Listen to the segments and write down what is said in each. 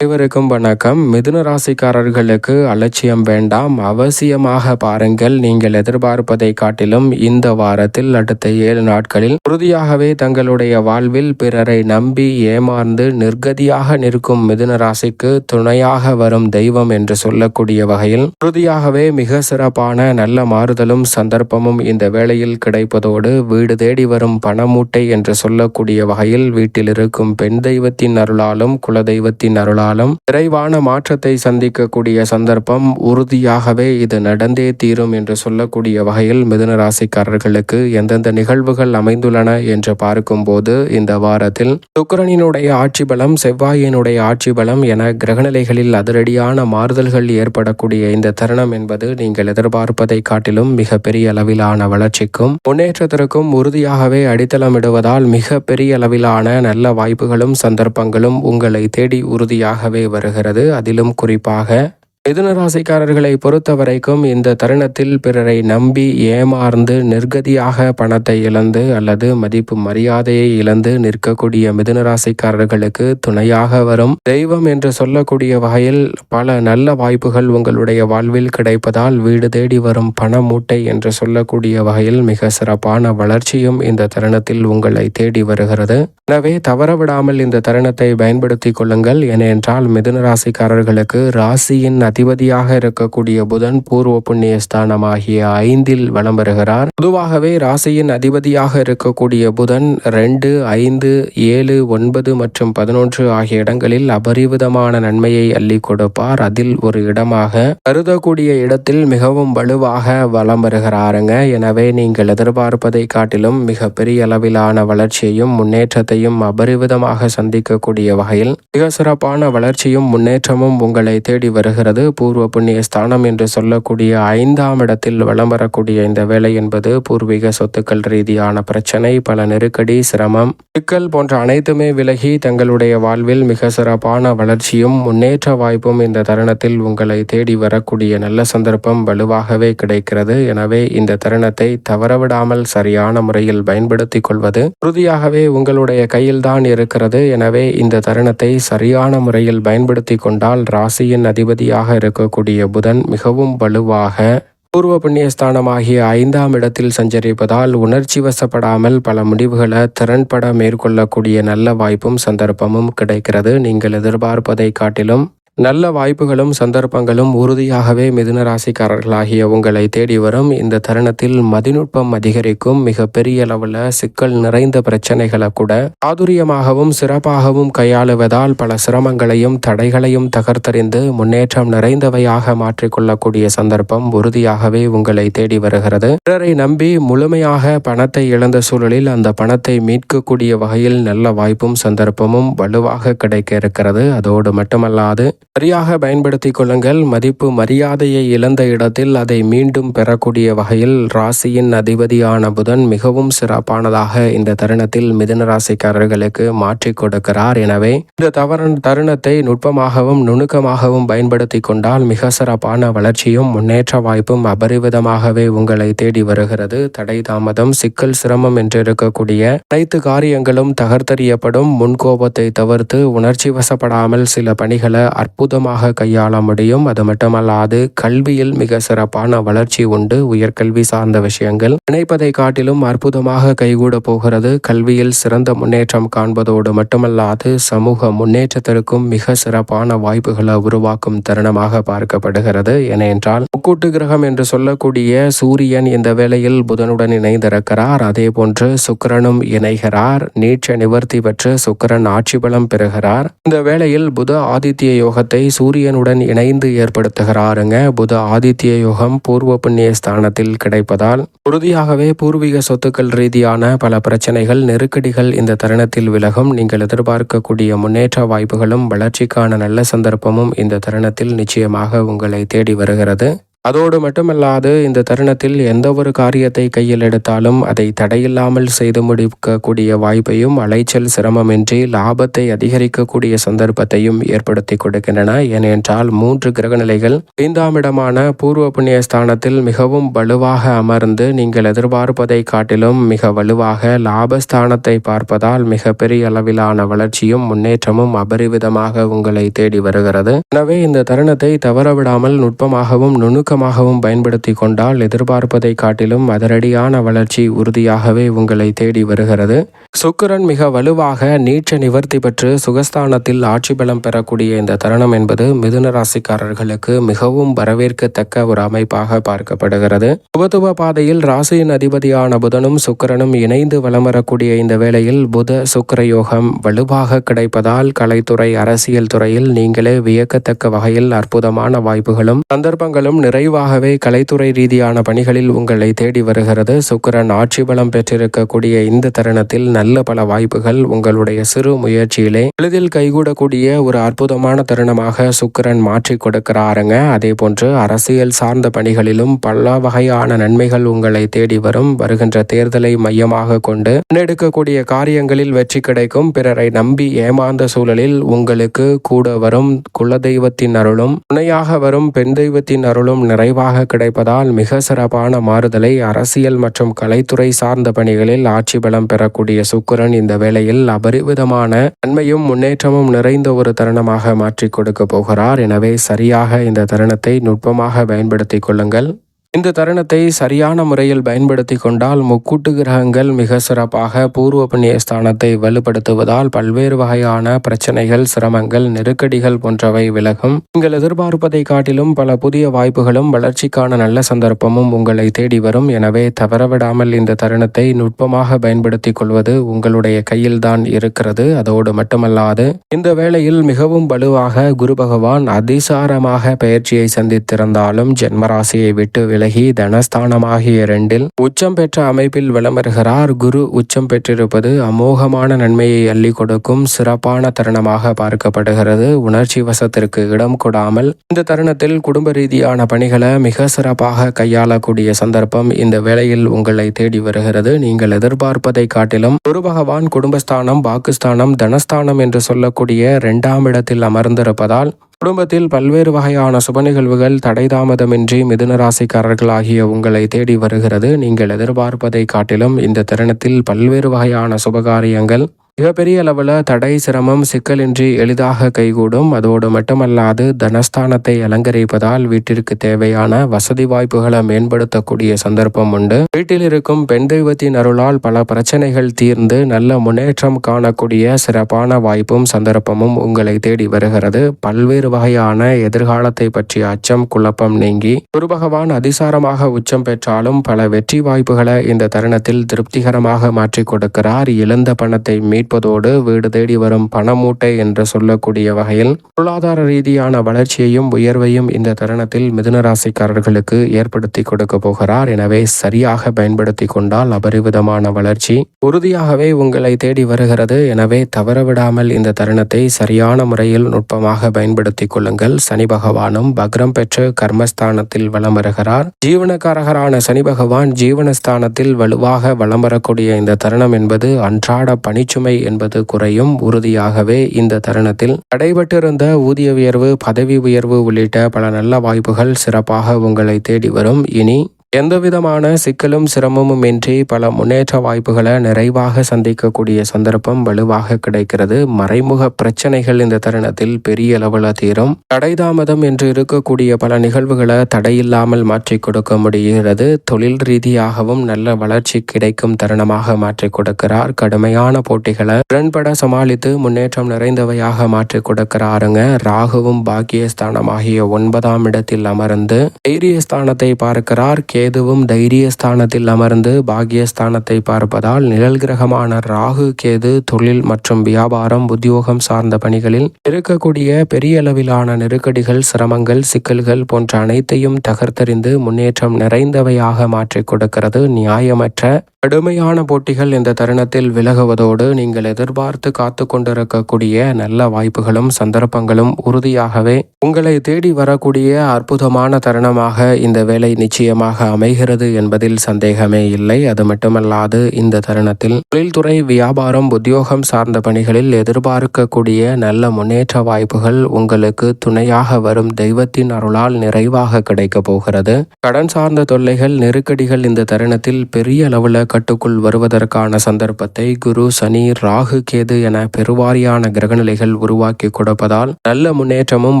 அனைவருக்கும் வணக்கம். மிதுன ராசிக்காரர்களுக்கு அலட்சியம் வேண்டாம். அவசியமாக பாருங்கள் நீங்கள் எதிர்பார்ப்பதை காட்டிலும் இந்த வாரத்தில் அடுத்த ஏழு நாட்களில் உறுதியாகவே தங்களுடைய வாழ்வில் பிறரை நம்பி ஏமாந்து நிர்கதியாக நிற்கும் மிதுன ராசிக்கு துணையாக வரும் தெய்வம் என்று சொல்லக்கூடிய வகையில் உறுதியாகவே மிக சிறப்பான நல்ல மாறுதலும் சந்தர்ப்பமும் இந்த வேளையில் கிடைப்பதோடு வீடு தேடி வரும் பணமூட்டை என்று சொல்லக்கூடிய வகையில் வீட்டில் இருக்கும் பெண் தெய்வத்தின் அருளாலும் குலதெய்வத்தின் அருளாலும் இருந்தாலும் விரைவான மாற்றத்தை சந்திக்கக்கூடிய சந்தர்ப்பம் உறுதியாகவே இது நடந்தே தீரும் என்று சொல்லக்கூடிய வகையில் மிதுன ராசிக்காரர்களுக்கு எந்தெந்த நிகழ்வுகள் அமைந்துள்ளன என்று பார்க்கும்போது இந்த வாரத்தில் சுக்கரனினுடைய ஆட்சி பலம் செவ்வாயினுடைய ஆட்சி பலம் என கிரகநிலைகளில் அதிரடியான மாறுதல்கள் ஏற்படக்கூடிய இந்த தருணம் என்பது நீங்கள் எதிர்பார்ப்பதை காட்டிலும் மிக பெரிய அளவிலான வளர்ச்சிக்கும் முன்னேற்றத்திற்கும் உறுதியாகவே அடித்தளமிடுவதால் மிக பெரிய அளவிலான நல்ல வாய்ப்புகளும் சந்தர்ப்பங்களும் உங்களை தேடி உறுதியாக வருகிறது. அதிலும் குறிப்பாக மிதுன ராசிக்காரர்களை பொறுத்த வரைக்கும் இந்த தருணத்தில் பிறரை நம்பி ஏமாந்து நிர்கதியாக பணத்தை இழந்து அல்லது மதிப்பு மரியாதையை இழந்து நிற்கக்கூடிய மிதுன ராசிக்காரர்களுக்கு துணையாக வரும். தெய்வம் என்று சொல்லக்கூடிய வகையில் பல நல்ல வாய்ப்புகள் உங்களுடைய வாழ்வில் கிடைப்பதால் வீடு தேடி வரும் பண மூட்டை என்று சொல்லக்கூடிய வகையில் மிக சிறப்பான வளர்ச்சியும் இந்த தருணத்தில் உங்களை தேடி வருகிறது. எனவே தவறவிடாமல் இந்த தருணத்தை பயன்படுத்திக் கொள்ளுங்கள். ஏனென்றால் மிதுன ராசிக்காரர்களுக்கு ராசியின் அதிபதியாக இருக்கக்கூடிய புதன் பூர்வ புண்ணிய ஸ்தானமாகிய ஐந்தில் வலம் வருகிறார். பொதுவாகவே ராசியின் அதிபதியாக இருக்கக்கூடிய புதன் ரெண்டு ஐந்து ஏழு ஒன்பது மற்றும் பதினொன்று ஆகிய இடங்களில் அபரிவிதமான நன்மையை அள்ளி கொடுப்பார். அதில் ஒரு இடமாக கருதக்கூடிய இடத்தில் மிகவும் வலுவாக வலம் வருகிறாருங்க. எனவே நீங்கள் எதிர்பார்ப்பதை காட்டிலும் மிக பெரிய அளவிலான வளர்ச்சியையும் முன்னேற்றத்தையும் அபரிவிதமாக சந்திக்கக்கூடிய வகையில் மிக சிறப்பான வளர்ச்சியும் முன்னேற்றமும் உங்களை தேடி வருகிறது. என்பது பூர்வ புண்ணிய ஸ்தானம் என்று சொல்லக்கூடிய ஐந்தாம் இடத்தில் வளம் வரக்கூடிய இந்த வேலை என்பது பூர்வீக சொத்துக்கள் ரீதியான பிரச்சனை பல நெருக்கடி சிரமம். சிக்கல் போன்ற அனைத்துமே விலகி தங்களுடைய வாழ்வில் மிக சிறப்பான வளர்ச்சியும் முன்னேற்ற வாய்ப்பும் இந்த தருணத்தில் உங்களை தேடி வரக்கூடிய நல்ல சந்தர்ப்பம் வலுவாகவே கிடைக்கிறது. எனவே இந்த தருணத்தை தவறவிடாமல் சரியான முறையில் பயன்படுத்திக் கொள்வது உறுதியாகவே உங்களுடைய கையில்தான் இருக்கிறது. எனவே இந்த தருணத்தை சரியான முறையில் பயன்படுத்தி கொண்டால் ராசியின் அதிபதியாக இருக்கக்கூடிய புதன் மிகவும் வலுவாக பூர்வ புண்ணியஸ்தானமாகிய ஐந்தாம் இடத்தில் சஞ்சரிப்பதால் உணர்ச்சி வசப்படாமல் பல முடிவுகளை திறன்பட மேற்கொள்ளக்கூடிய நல்ல வாய்ப்பும் சந்தர்ப்பமும் கிடைக்கிறது. நீங்கள் எதிர்பார்ப்பதை காட்டிலும் நல்ல வாய்ப்புகளும் சந்தர்ப்பங்களும் உறுதியாகவே மிதுன ராசிக்காரர்களாகிய உங்களை தேடி வரும் இந்த தருணத்தில் மதிநுட்பம் அதிகரிக்கும். மிக பெரிய அளவில் சிக்கல் நிறைந்த பிரச்சனைகளை கூட ஆதுரியமாகவும் சிறப்பாகவும் கையாளுவதால் பல சிரமங்களையும் தடைகளையும் தகர்த்தறிந்து முன்னேற்றம் நிறைந்தவையாக மாற்றிக்கொள்ளக்கூடிய சந்தர்ப்பம் உறுதியாகவே உங்களை தேடி வருகிறது. பிறரை நம்பி முழுமையாக பணத்தை இழந்த சூழலில் அந்த பணத்தை மீட்கக்கூடிய வகையில் நல்ல வாய்ப்பும் சந்தர்ப்பமும் வலுவாக கிடைக்க இருக்கிறது. அதோடு மட்டுமல்லாது சரியாக பயன்படுத்தி கொள்ளுங்கள். மதிப்பு மரியாதையை இழந்த இடத்தில் அதை மீண்டும் பெறக்கூடிய வகையில் ராசியின் அதிபதியான புதன் மிகவும் சிறப்பானதாக இந்த தருணத்தில் மிதன ராசிக்காரர்களுக்கு மாற்றி கொடுக்கிறார். எனவே இந்த தவறு தருணத்தை நுட்பமாகவும் நுணுக்கமாகவும் பயன்படுத்தி கொண்டால் மிக சிறப்பான வளர்ச்சியும் முன்னேற்ற வாய்ப்பும் அபரிவிதமாகவே உங்களை தேடி வருகிறது. தடை தாமதம் சிக்கல் சிரமம் என்றிருக்கக்கூடிய அனைத்து காரியங்களும் தகர்த்தறியப்படும். முன்கோபத்தை தவிர்த்து உணர்ச்சி வசப்படாமல் சில பணிகளை அற்புத அற்புதமாக கையாள முடியும். அது மட்டுமல்லாது கல்வியில் மிக சிறப்பான வளர்ச்சி உண்டு. உயர்கல்வி சார்ந்த விஷயங்கள் நினைப்பதை காட்டிலும் அற்புதமாக கைகூட போகிறது. கல்வியில் சிறந்த முன்னேற்றம் காண்பதோடு மட்டுமல்லாது சமூக முன்னேற்றத்திற்கும் மிக சிறப்பான வாய்ப்புகளை உருவாக்கும் தருணமாக பார்க்கப்படுகிறது. ஏனென்றால் முக்கூட்டு கிரகம் என்று சொல்லக்கூடிய சூரியன் இந்த வேளையில் புதனுடன் இணைந்திருக்கிறார். அதே போன்று சுக்கரனும் இணைகிறார். நீட்ச நிவர்த்தி பெற்று சுக்கரன் ஆட்சி பலம் பெறுகிறார். இந்த வேளையில் புத ஆதித்ய யோகத்தை யோகத்தை சூரியனுடன் இணைந்து ஏற்படுத்துகிறாருங்க. புத ஆதித்ய யோகம் பூர்வ புண்ணிய ஸ்தானத்தில் கிடைப்பதால் உறுதியாகவே பூர்வீக சொத்துக்கள் ரீதியான பல பிரச்சனைகள் நெருக்கடிகள் இந்த தருணத்தில் விலகும். நீங்கள் எதிர்பார்க்கக்கூடிய முன்னேற்ற வாய்ப்புகளும் வளர்ச்சிக்கான நல்ல சந்தர்ப்பமும் இந்த தருணத்தில் நிச்சயமாக உங்களை தேடி வருகிறது. அதோடு மட்டுமல்லாது இந்த தருணத்தில் எந்த ஒரு காரியத்தை கையில் எடுத்தாலும் அதை தடையில்லாமல் செய்து முடிக்கக்கூடிய வாய்ப்பையும் அலைச்சல் சிரமமின்றி லாபத்தை அதிகரிக்கக்கூடிய சந்தர்ப்பத்தையும் ஏற்படுத்தி கொடுக்கின்றன. ஏனென்றால் மூன்று கிரகநிலைகள் ஐந்தாம் இடமான பூர்வ புண்ணிய ஸ்தானத்தில் மிகவும் வலுவாக அமர்ந்து நீங்கள் எதிர்பார்ப்பதை காட்டிலும் மிக வலுவாக லாபஸ்தானத்தை பார்ப்பதால் மிக பெரிய அளவிலான வளர்ச்சியும் முன்னேற்றமும் அபரிவிதமாக உங்களை தேடி வருகிறது. எனவே இந்த தருணத்தை தவறவிடாமல் நுட்பமாகவும் நுணுக்க ஒழுக்கமாகவும் பயன்படுத்தி கொண்டால் எதிர்பார்ப்பதை காட்டிலும் அதரடியான வளர்ச்சி உறுதியாகவே உங்களை தேடி வருகிறது. சுக்கிரன் மிக வலுவாக நீச்ச நிவர்த்தி பெற்று சுகஸ்தானத்தில் ஆட்சி பலம் பெறக்கூடிய இந்த தருணம் என்பது மிதுன ராசிக்காரர்களுக்கு மிகவும் வரவேற்கத்தக்க ஒரு அமைப்பாக பார்க்கப்படுகிறது. சுபத்துவ பாதையில் ராசியின் அதிபதியான புதனும் சுக்கிரனும் இணைந்து வலம் வரக்கூடிய இந்த வேளையில் புத சுக்கிர யோகம் வலுவாக கிடைப்பதால் கலைத்துறை அரசியல் துறையில் நீங்களே வியக்கத்தக்க வகையில் அற்புதமான வாய்ப்புகளும் சந்தர்ப்பங்களும் நிறை விரைவாகவே கலைத்துறை ரீதியான பணிகளில் உங்களை தேடி வருகிறது. சுக்கரன் ஆட்சி பலம் பெற்றிருக்கக்கூடிய இந்த தருணத்தில் நல்ல பல வாய்ப்புகள் உங்களுடைய சிறு முயற்சியிலே. எளிதில் கைகூடக்கூடிய ஒரு அற்புதமான தருணமாக சுக்கரன் மாற்றி கொடுக்கிறாருங்க. அதே போன்று அரசியல் சார்ந்த பணிகளிலும் பல வகையான நன்மைகள் உங்களை தேடி வரும். வருகின்ற தேர்தலை மையமாக கொண்டு முன்னெடுக்கக்கூடிய காரியங்களில் வெற்றி கிடைக்கும். பிறரை நம்பி ஏமாந்த சூழலில் உங்களுக்கு கூட வரும். குலதெய்வத்தின் அருளும் துணையாக வரும். பெண் தெய்வத்தின் அருளும் நிறைவாக கிடைப்பதால் மிக சிறப்பான மாறுதலை அரசியல் மற்றும் கலைத்துறை சார்ந்த பணிகளில் ஆட்சி பலம் பெறக்கூடிய சுக்கரன் இந்த வேளையில் அபரிவிதமான நன்மையும் முன்னேற்றமும் நிறைந்த ஒரு தருணமாக மாற்றிக் கொடுக்க போகிறார். எனவே சரியாக இந்த தருணத்தை நுட்பமாக பயன்படுத்திக் கொள்ளுங்கள். இந்த தருணத்தை சரியான முறையில் பயன்படுத்தி கொண்டால் முக்கூட்டு கிரகங்கள் மிக சிறப்பாக பூர்வ புண்ணிய ஸ்தானத்தை வலுப்படுத்துவதால் பல்வேறு வகையான பிரச்சனைகள் சிரமங்கள் நெருக்கடிகள் போன்றவை விலகும். நீங்கள் எதிர்பார்ப்பதை காட்டிலும் பல புதிய வாய்ப்புகளும் வளர்ச்சிக்கான நல்ல சந்தர்ப்பமும் உங்களை தேடி வரும். எனவே தவறவிடாமல் இந்த தருணத்தை நுட்பமாக பயன்படுத்திக் கொள்வது உங்களுடைய கையில்தான் இருக்கிறது. அதோடு மட்டுமல்லாது இந்த வேளையில் மிகவும் வலுவாக குரு பகவான் அதிசாரமாக பயிற்சியை சந்தித்திருந்தாலும் ஜென்மராசியை விட்டு விலகி தனஸ்தானமாகிய இரண்டில் உச்சம் பெற்ற அமைப்பில் விளம்பருகிறார் குரு. உச்சம் பெற்றிருப்பது அமோகமான நன்மையை அள்ளி கொடுக்கும் சிறப்பான தருணமாக பார்க்கப்படுகிறது. உணர்ச்சி வசத்திற்கு இடம் கொடாமல் இந்த தருணத்தில் குடும்ப ரீதியான பணிகளை மிக சிறப்பாக கையாளக்கூடிய சந்தர்ப்பம் இந்த வேளையில் உங்களை தேடி வருகிறது. நீங்கள் எதிர்பார்ப்பதை காட்டிலும் குரு பகவான் குடும்பஸ்தானம் பாகிஸ்தானம் தனஸ்தானம் என்று சொல்லக்கூடிய இரண்டாம் இடத்தில் அமர்ந்திருப்பதால் குடும்பத்தில் பல்வேறு வகையான சுப நிகழ்வுகள் தடை தாமதமின்றி மிதுன ராசிக்காரர்களாகிய உங்களை தேடி வருகிறது. நீங்கள் எதிர்பார்ப்பதை காட்டிலும் இந்த தருணத்தில் பல்வேறு வகையான சுபகாரியங்கள் மிகப்பெரிய அளவில் தடை சிரமம் சிக்கலின்றி எளிதாக கைகூடும். அதோடு மட்டுமல்லாது தனஸ்தானத்தை அலங்கரிப்பதால் வீட்டிற்கு தேவையான வசதி வாய்ப்புகளை மேம்படுத்தக்கூடிய சந்தர்ப்பம் உண்டு. வீட்டில் இருக்கும் பெண் தெய்வத்தின் அருளால் பல பிரச்சனைகள் தீர்ந்து நல்ல முன்னேற்றம் காணக்கூடிய சிறப்பான வாய்ப்பும் சந்தர்ப்பமும் உங்களை தேடி வருகிறது. பல்வேறு வகையான எதிர்காலத்தை பற்றிய அச்சம் குழப்பம் நீங்கி குரு பகவான் அதிசாரமாக உச்சம் பெற்றாலும் பல வெற்றி வாய்ப்புகளை இந்த தருணத்தில் திருப்திகரமாக மாற்றிக் கொடுக்கிறார். இழந்த பணத்தை மீட் அதிகரிப்பதோடு வீடு தேடி வரும் பணமூட்டை என்று சொல்லக்கூடிய வகையில் பொருளாதார ரீதியான வளர்ச்சியையும் உயர்வையும் இந்த தருணத்தில் மிதுன ராசிக்காரர்களுக்கு ஏற்படுத்தி கொடுக்க போகிறார். எனவே சரியாக பயன்படுத்தி கொண்டால் அபரிவிதமான வளர்ச்சி உறுதியாகவே உங்களை தேடி வருகிறது. எனவே தவறவிடாமல் இந்த தருணத்தை சரியான முறையில் நுட்பமாக பயன்படுத்தி கொள்ளுங்கள். சனி பகவானும் பக்ரம் பெற்று கர்மஸ்தானத்தில் வலம் வருகிறார். ஜீவனக்காரகரான சனி பகவான் ஜீவனஸ்தானத்தில் வலுவாக வலம் வரக்கூடிய இந்த தருணம் என்பது அன்றாட பணிச்சுமை என்பது குறையும் உறுதியாகவே இந்த தருணத்தில். தடைபட்டிருந்த ஊதிய உயர்வு பதவி உயர்வு உள்ளிட்ட பல நல்ல வாய்ப்புகள் சிறப்பாக உங்களை தேடி வரும். இனி எந்தவிதமான சிக்கலும் சிரமமும் இன்றி பல முன்னேற்ற வாய்ப்புகளை நிறைவாக சந்திக்கக்கூடிய சந்தர்ப்பம் வலுவாக கிடைக்கிறது. மறைமுக பிரச்சனைகள் இந்த தருணத்தில் பெரிய அளவில் தீரும். தடை தாமதம் என்று இருக்கக்கூடிய பல நிகழ்வுகளை தடையில்லாமல் மாற்றி கொடுக்க முடிகிறது. தொழில் ரீதியாகவும் நல்ல வளர்ச்சி கிடைக்கும் தருணமாக மாற்றி கொடுக்கிறார். கடுமையான போட்டிகளை திறன்பட சமாளித்து முன்னேற்றம் நிறைந்தவையாக மாற்றி கொடுக்கிறாருங்க. ராகுவும் பாக்கியஸ்தானமாகிய ஒன்பதாம் இடத்தில் அமர்ந்து தைரியஸ்தானத்தை பார்க்கிறார். கே. கேதுவும் தைரிய ஸ்தானத்தில் அமர்ந்து பாக்யஸ்தானத்தை பார்ப்பதால் நிழல் கிரகமான ராகு கேது தொழில் மற்றும் வியாபாரம் உத்தியோகம் சார்ந்த பணிகளில் இருக்கக்கூடிய பெரிய அளவிலான நெருக்கடிகள் சிரமங்கள் சிக்கல்கள் போன்ற அனைத்தையும் தகர்த்தெறிந்து முன்னேற்றம் நிறைந்தவையாக மாற்றிக் கொடுக்கிறது நியாயமற்ற கடுமையான போட்டிகள் இந்த தருணத்தில் விலகுவதோடு நீங்கள் எதிர்பார்த்து காத்து கொண்டிருக்கக்கூடிய நல்ல வாய்ப்புகளும் சந்தர்ப்பங்களும் உறுதியாகவே உங்களை தேடி வரக்கூடிய அற்புதமான தருணமாக இந்த வேலை நிச்சயமாக அமைகிறது என்பதில் சந்தேகமே இல்லை. அது மட்டுமல்லாது இந்த தருணத்தில் தொழில்துறை வியாபாரம் உத்தியோகம் சார்ந்த பணிகளில் எதிர்பார்க்கக்கூடிய நல்ல முன்னேற்ற வாய்ப்புகள் உங்களுக்கு துணையாக வரும் தெய்வத்தின் அருளால் நிறைவாக கிடைக்கப் போகிறது. கடன் சார்ந்த தொல்லைகள் நெருக்கடிகள் இந்த தருணத்தில் பெரிய அளவுல கட்டுக்குள் வருவதற்கான சந்தர்ப்பத்தை குரு சனி ராகு கேது என பெருவாரியான கிரகநிலைகள் உருவாக்கி கொடுப்பதால் நல்ல முன்னேற்றமும்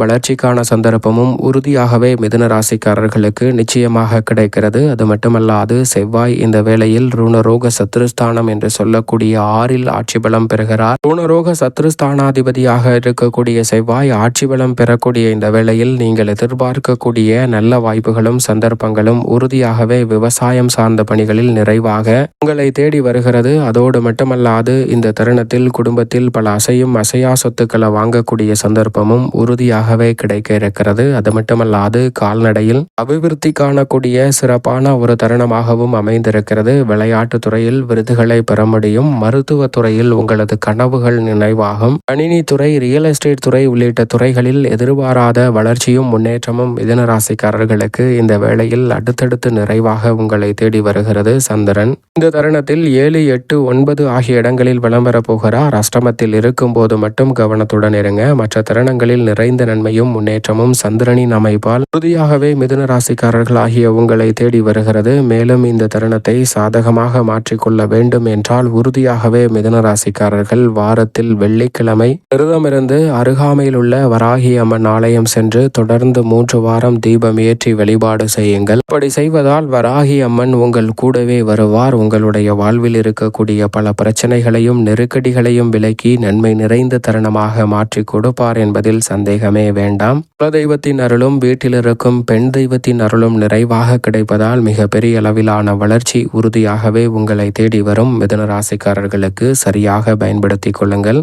வளர்ச்சிக்கான சந்தர்ப்பமும் உறுதியாகவே மிதுன ராசிக்காரர்களுக்கு நிச்சயமாக இருக்கிறது. அது மட்டுமல்லாது செவ்வாய் இந்த வேளையில் ருணரோக சத்ருஸ்தானம் என்று சொல்லக்கூடிய ஆறில் ஆட்சி பலம் பெறுகிறார். ருணரோக சத்ருஸ்தானாதிபதியாக இருக்கக்கூடிய செவ்வாய் ஆட்சி பலம் பெறக்கூடிய இந்த வேளையில் நீங்கள் எதிர்பார்க்கக்கூடிய நல்ல வாய்ப்புகளும் சந்தர்ப்பங்களும் உறுதியாகவே விவசாயம் சார்ந்த பணிகளில் நிறைவாக உங்களை தேடி வருகிறது. அதோடு மட்டுமல்லாது இந்த தருணத்தில் குடும்பத்தில் பல அசையும் அசையா சொத்துக்களை வாங்கக்கூடிய சந்தர்ப்பமும் உறுதியாகவே கிடைக்க இருக்கிறது. அது மட்டுமல்லாது கால்நடையில் அபிவிருத்தி காணக்கூடிய சிறப்பான ஒரு தருணமாகவும் அமைந்திருக்கிறது. விளையாட்டு துறையில் விருதுகளை பெற முடியும். மருத்துவ துறையில் உங்களது கனவுகள் நினைவாகும். கணினி துறை ரியல் எஸ்டேட் துறை உள்ளிட்ட துறைகளில் எதிர்பாராத வளர்ச்சியும் முன்னேற்றமும் மிதன ராசிக்காரர்களுக்கு இந்த வேளையில் அடுத்தடுத்து நிறைவாக உங்களை தேடி வருகிறது சந்திரன். இந்த தருணத்தில் ஏழு எட்டு ஒன்பது ஆகிய இடங்களில் விளம்பரப் போகிறார். அஷ்டமத்தில் இருக்கும் போது மட்டும் கவனத்துடன் இருங்க. மற்ற தருணங்களில் நிறைந்த நன்மையும் முன்னேற்றமும் சந்திரனின் அமைப்பால் உறுதியாகவே மிதுன ராசிக்காரர்கள் ஆகிய உங்களை தேடி வருகிறது. மேலும் இந்த தருணத்தை சாதகமாக மாற்றிக்கொள்ள வேண்டும் என்றால் உறுதியாகவே மிதனராசிக்காரர்கள் வாரத்தில் வெள்ளிக்கிழமை விரதமிருந்து அருகாமையில் உள்ள வராகி அம்மன் ஆலயம் சென்று தொடர்ந்து மூன்று வாரம் தீபம் ஏற்றி வழிபாடு செய்யுங்கள். அப்படி செய்வதால் வராகி அம்மன் உங்கள் கூடவே வருவார். உங்களுடைய வாழ்வில் இருக்கக்கூடிய பல பிரச்சனைகளையும் நெருக்கடிகளையும் விலக்கி நன்மை நிறைந்த தருணமாக மாற்றி கொடுப்பார் என்பதில் சந்தேகமே வேண்டாம். குலதெய்வத்தின் அருளும் வீட்டில் இருக்கும் பெண் தெய்வத்தின் அருளும் நிறைவாக இருப்பதால் மிக பெரிய அளவிலான வளர்ச்சி உறுதியாகவே உங்களை தேடி வரும் மிதன ராசிக்காரர்களுக்கு சரியாக பயன்படுத்திக் கொள்ளுங்கள்.